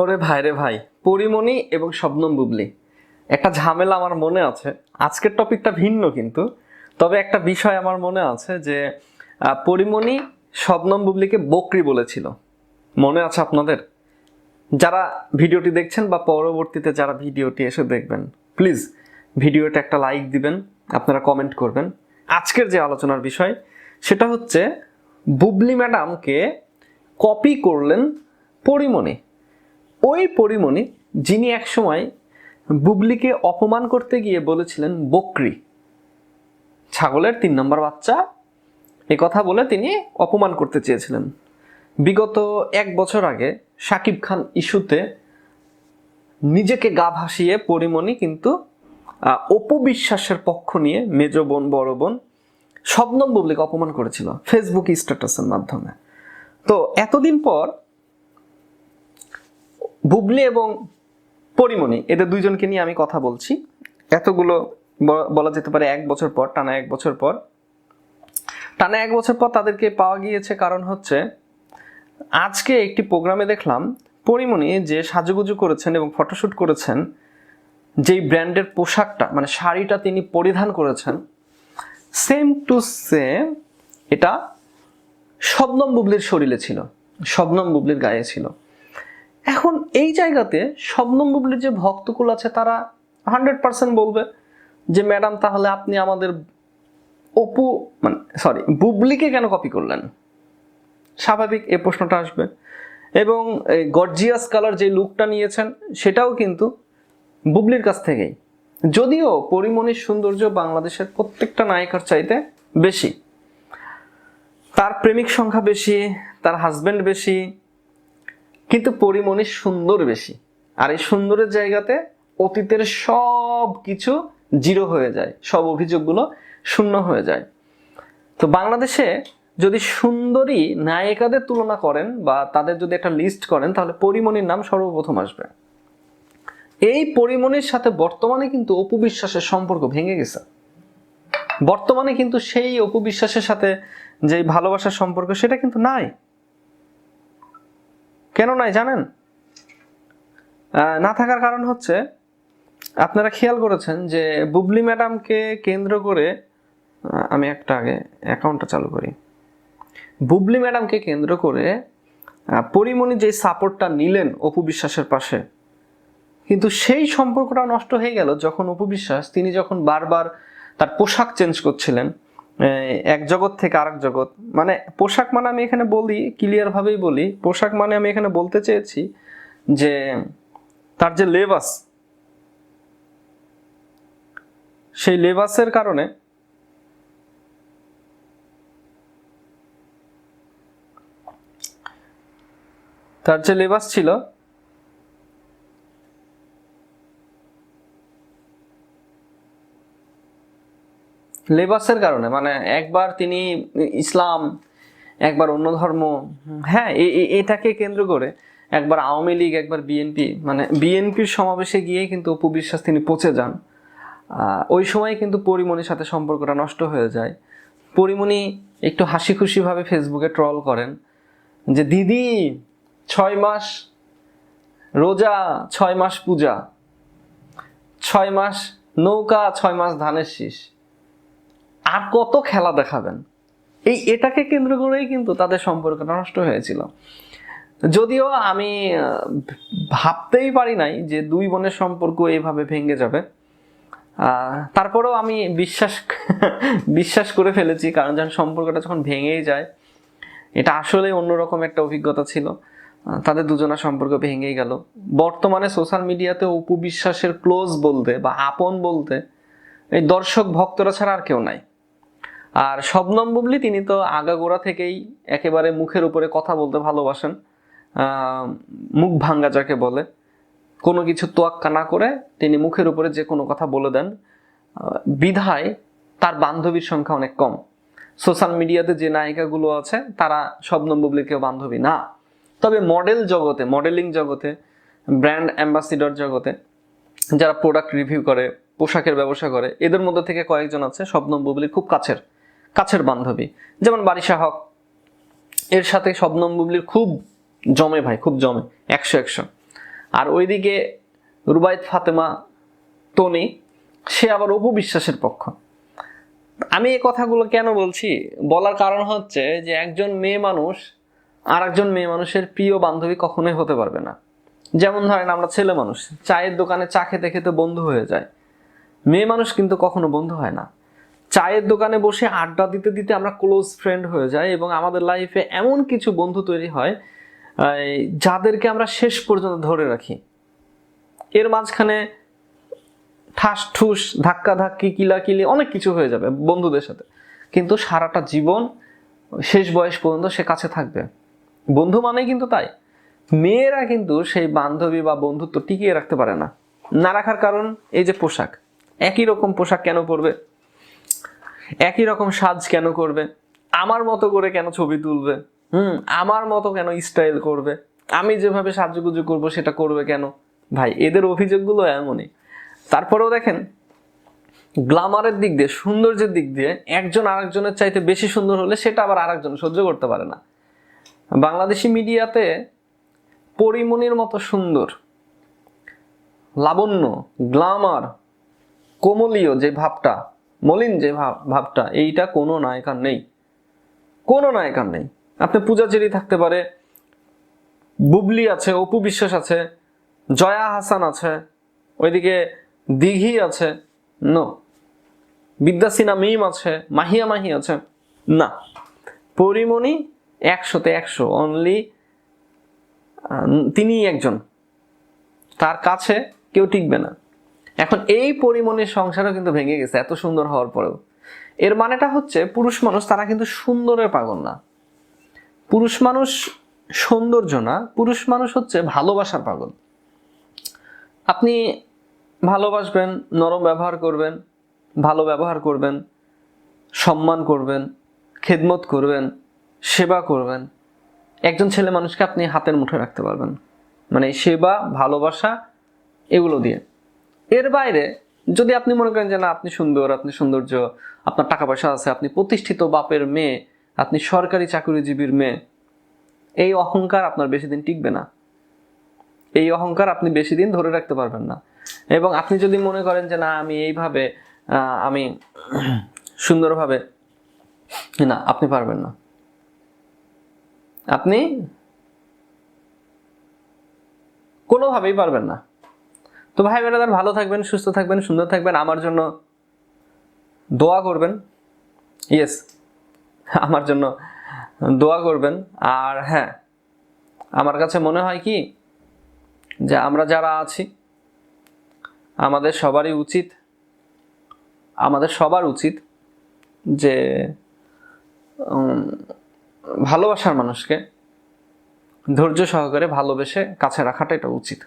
ওরে ভাই রে ভাই, পরিমণি এবং শবনম বুবলি। একটা ঝামেলা আমার মনে আছে। আজকের টপিকটা ভিন্ন কিন্তু। তবে একটা বিষয় আমার মনে আছে যে পরিমণি শবনম বুবলিকে বকরি বলেছিল। মনে আছে আপনাদের? যারা ভিডিওটি দেখছেন বা পরবর্তীতে যারা ভিডিওটি এসে দেখবেন, প্লিজ ভিডিওটা একটা লাইক দিবেন, আপনারা কমেন্ট করবেন। আজকের যে আলোচনার বিষয়, সেটা হচ্ছে বুবলি ম্যাডামকে কপি করলেন পরিমণি। ওই পরিমণি যিনি একসময় বুবলিকে অপমান করতে গিয়ে বলেছিলেন বকরি। ছাগলের তিন নম্বর বাচ্চা এ কথা বলে তিনি অপমান করতে চেয়েছিলেন। বিগত এক বছর আগে শাকিব খান ইস্যুতে নিজেকে গা ভাসিয়ে পরিমণি কিন্তু আহ, অপু বিশ্বাসের পক্ষ নিয়ে মেজ বোন বড় বোন শবনম বুবলিকে অপমান করেছিল ফেসবুক স্ট্যাটাসের মাধ্যমে। তো এতদিন পর বুবলি এবং পরিমণি, এদের দুইজনকে নিয়ে আমি কথা বলছি। এতগুলো বলা যেতে পারে এক বছর পর, টানা এক বছর পর। টানা এক বছর পর তাদেরকে পাওয়া গিয়েছে কারণ হচ্ছে, আজকে একটি প্রোগ্রামে দেখলাম পরিমণি যে সাজুগুজু করেছেন এবং ফটোশ্যুট করেছেন, যেই ব্র্যান্ডের পোশাকটা মানে শাড়িটা তিনি পরিধান করেছেন, সেম টু সেম এটা শবনম বুবলির শরীরে ছিল, শবনম বুবলির গায়ে ছিল। এখন এই জায়গাতে শবনম বুবলির যে ভক্তকুল আছে, তারা হান্ড্রেড পার্সেন্ট বলবে যে, ম্যাডাম, তাহলে আপনি আমাদের অপু মানে সরি বুবলিকে কেন কপি করলেন? স্বাভাবিক এ প্রশ্নটা আসবে। এবং গর্জিয়াস কালার যে লুকটা নিয়েছেন, সেটাও কিন্তু বুবলির কাছ থেকেই। যদিও পরিমণির সৌন্দর্য বাংলাদেশের প্রত্যেকটা নায়িকার চাইতে বেশি। তার প্রেমিক সংখ্যা বেশি, তার হাজব্যান্ড বেশি কিন্তু পরিমণি সুন্দর বেশি। আর এই সুন্দরের জায়গাতে অতীতের সব কিছু জিরো হয়ে যায়। সব অভিযোগগুলো শূন্য হয়ে যায়। তো বাংলাদেশে যদি সুন্দরী নায়িকাদের তুলনা করেন বা তাদের যদি একটা লিস্ট করেন, তাহলে পরিমণির নাম সর্বপ্রথম আসবে। এই পরিমণির সাথে বর্তমানে কিন্তু অপবিশ্বাসের সম্পর্ক ভেঙে গেছে। বর্তমানে কিন্তু সেই অপবিশ্বাসের সাথে যে ভালোবাসার সম্পর্ক, সেটা কিন্তু নাই। কেন নাই জানেন? না থাকার কারণ হচ্ছে, আপনারা খেয়াল করেছেন যে বুবলি ম্যাডামকে কেন্দ্র করে আমি একটা আগে অ্যাকাউন্টটা চালু করি। বুবলি ম্যাডামকে কেন্দ্র করে পরিমণি যে সাপোর্টটা নিলেন অপু বিশ্বাসের পাশে, কিন্তু সেই সম্পর্কটা নষ্ট হয়ে গেল যখন অপু বিশ্বাস, তিনি যখন বারবার তার পোশাক চেঞ্জ করছিলেন এক জগৎ থেকে আরেক জগৎ। মানে পোশাক মানে আমি এখানে বলি ক্লিয়ার ভাবেই বলি, পোশাক মানে আমি এখানে বলতে চেয়েছি যে তার যে লেবাস, সেই লেবাসের কারণে তার যে লেবাস ছিল লেবাসের কারণে মানে একবার তিনি ইসলাম, একবার অন্য ধর্ম হ্যাঁ এটাকে কেন্দ্র করে একবার আওয়ামী লীগ, একবার বিএনপি মানে বিএনপির সমাবেশে গিয়ে কিন্তু অপু বিশ্বাস তিনি পচে যান। ওই সময় কিন্তু পরিমণির সাথে সম্পর্কটা নষ্ট হয়ে যায়। পরিমণি একটু হাসি খুশিভাবে ফেসবুকে ট্রল করেন যে, দিদি, ছয় মাস রোজা, ছয় মাস পূজা, ছয় মাস নৌকা, ছয় মাস ধানের শীষ। আর কত খেলা দেখাবেন। এই এটাকে কেন্দ্র করেই কিন্তু তাদের সম্পর্কটা নষ্ট হয়েছিল। যদিও আমি ভাবতেই পারি নাই যে দুই বোনের সম্পর্ক এইভাবে ভেঙে যাবে। তারপরেও আমি বিশ্বাস বিশ্বাস করে ফেলেছি, কারণ যখন সম্পর্কটা যখন ভেঙেই যায়, এটা আসলে অন্যরকম একটা অভিজ্ঞতা ছিল। তাদের দুজনের সম্পর্ক ভেঙেই গেল। বর্তমানে সোশ্যাল মিডিয়াতে অপু বিশ্বাসের ক্লোজ বলতে বা আপন বলতে, এই দর্শক ভক্তরা ছাড়া আর কেউ নাই। আর শবনম বুবলি, তিনি তো আগাগোড়া থেকেই একেবারে মুখের উপরে কথা বলতে ভালোবাসেন। মুখ ভাঙ্গা যাকে বলে। কোনো কিছু তোয়াক্কা না করে তিনি মুখের উপরে যে কোনো কথা বলে দেন। বিধায় তার বান্ধবীর সংখ্যা অনেক কম। সোশ্যাল মিডিয়াতে যে নায়িকাগুলো আছে, তারা শবনম বুবলির কেউ বান্ধবী না। তবে মডেল জগতে, মডেলিং জগতে, ব্র্যান্ড অ্যাম্বাসিডর জগতে, যারা প্রোডাক্ট রিভিউ করে, পোশাকের ব্যবসা করে, এদের মধ্যে থেকে কয়েকজন আছে, শবনম বুবলির খুব কাছের। কাছের বান্ধবী। যেমন বারিশা হক, এর সাথে শবনম বুবলির খুব জমে ভাই, খুব জমে, একশো একশো। আর ওইদিকে রুবাইত ফাতেমা তনি সে আবার অপু বিশ্বাসের পক্ষ। আমি এই কথাগুলো কেন বলছি? বলার কারণ হচ্ছে যে একজন মেয়ে মানুষ আর একজন মেয়ে মানুষের প্রিয় বান্ধবী কখনোই হতে পারবে না। যেমন ধরেন আমরা ছেলে মানুষ, চায়ের দোকানে চা খেতে খেতে বন্ধু হয়ে যায়। মেয়ে মানুষ কিন্তু কখনো বন্ধু হয় না। চায়ের দোকানে বসে আড্ডা দিতে দিতে আমরা ক্লোজ ফ্রেন্ড হয়ে যাই এবং আমাদের লাইফে এমন কিছু বন্ধু তৈরি হয় যাদেরকে আমরা শেষ পর্যন্ত ধরে রাখি। এর মাঝখানে ঠাস ঠুস, ধাক্কা ধাক্কি, কিলাকিলি অনেক কিছু হয়ে যাবে বন্ধুদের সাথে। কিন্তু সারাটা জীবন শেষ বয়স পর্যন্ত সে কাছে থাকবে। বন্ধু মানে কিন্তু তাই। মেয়েরা কিন্তু সেই বান্ধবী বা বন্ধুত্ব টিকিয়ে রাখতে পারে না। না রাখার কারণ এই যে পোশাক। একই রকম পোশাক কেন পরবে? একই রকম সাজ কেন করবে? আমার মতো করে কেন ছবি তুলবে? হুম, আমার মতো কেন স্টাইল করবে? আমি যেভাবে সাজুগুজু করব সেটা করবে কেন? ভাই, এদের অভিযোগগুলো এমনই। তারপরেও দেখেন, গ্লামারের দিক দিয়ে, সৌন্দর্যের দিক দিয়ে একজন আরেকজনের চাইতে বেশি সুন্দর হলে সেটা আবার আরেকজন সহ্য করতে পারে না। বাংলাদেশি মিডিয়াতে পরিমণির মতো সুন্দর, লাবণ্য, গ্লামার, কোমলীয় যে ভাবটা মলিন যে ভাব- ভাবটা, এইটা কোনো নায়িকার নেই। কোনো নায়িকার নেই। আপনি পূজাচেরি থাকতে পারে, বুবলি আছে, অপু বিশ্বাস আছে, জয়া হাসান আছে, ওইদিকে দিঘি আছে, নো। বিদ্যাসিনা মিম আছে, মাহিয়া মাহি আছে, না। পরিমণি একশোতে একশো অনলি তিনিই একজন। তার কাছে কেউ টিকবে না। এখন এই পরিমণির সংসারও কিন্তু ভেঙে গেছে, এত সুন্দর হওয়ার পরেও। এর মানেটা হচ্ছে, পুরুষ মানুষ তারা কিন্তু সুন্দরের পাগল না। পুরুষ মানুষ সৌন্দর্য না, পুরুষ মানুষ হচ্ছে ভালোবাসার পাগল। আপনি ভালোবাসবেন, নরম ব্যবহার করবেন, ভালো ব্যবহার করবেন, সম্মান করবেন, খেদমত করবেন, সেবা করবেন। একজন ছেলে মানুষকে আপনি হাতের মুঠে রাখতে পারবেন। মানে সেবা, ভালোবাসা, এগুলো দিয়ে। এর বাইরে, যদি আপনি মনে করেন যে না, আপনি সুন্দর, আপনি সৌন্দর্য, আপনার টাকা পয়সা আছে, আপনি প্রতিষ্ঠিত বাপের মেয়ে, আপনি সরকারি চাকরিজীবীর মেয়ে, এই অহংকার আপনার বেশি দিন টিকবে না। এই অহংকার আপনি বেশি দিন ধরে রাখতে পারবেন না। এবং আপনি যদি মনে করেন যে না, আমি এইভাবে আমি সুন্দরভাবে, না, আপনি পারবেন না। আপনি কোনোভাবেই পারবেন না। তো ভাই বোনেরা ভালো থাকবেন, সুস্থ থাকবেন, সুন্দর থাকবেন, আমার জন্য দোয়া করবেন। ইয়েস আমার জন্য দোয়া করবেন। আর হ্যাঁ আমার কাছে মনে হয় কি, যে আমরা যারা আছি, আমাদের সবারই উচিত, আমাদের সবার উচিত যে ভালোবাসার মানুষকে ধৈর্য সহকারে ভালোবেসে কাছে রাখাটা এটা উচিত।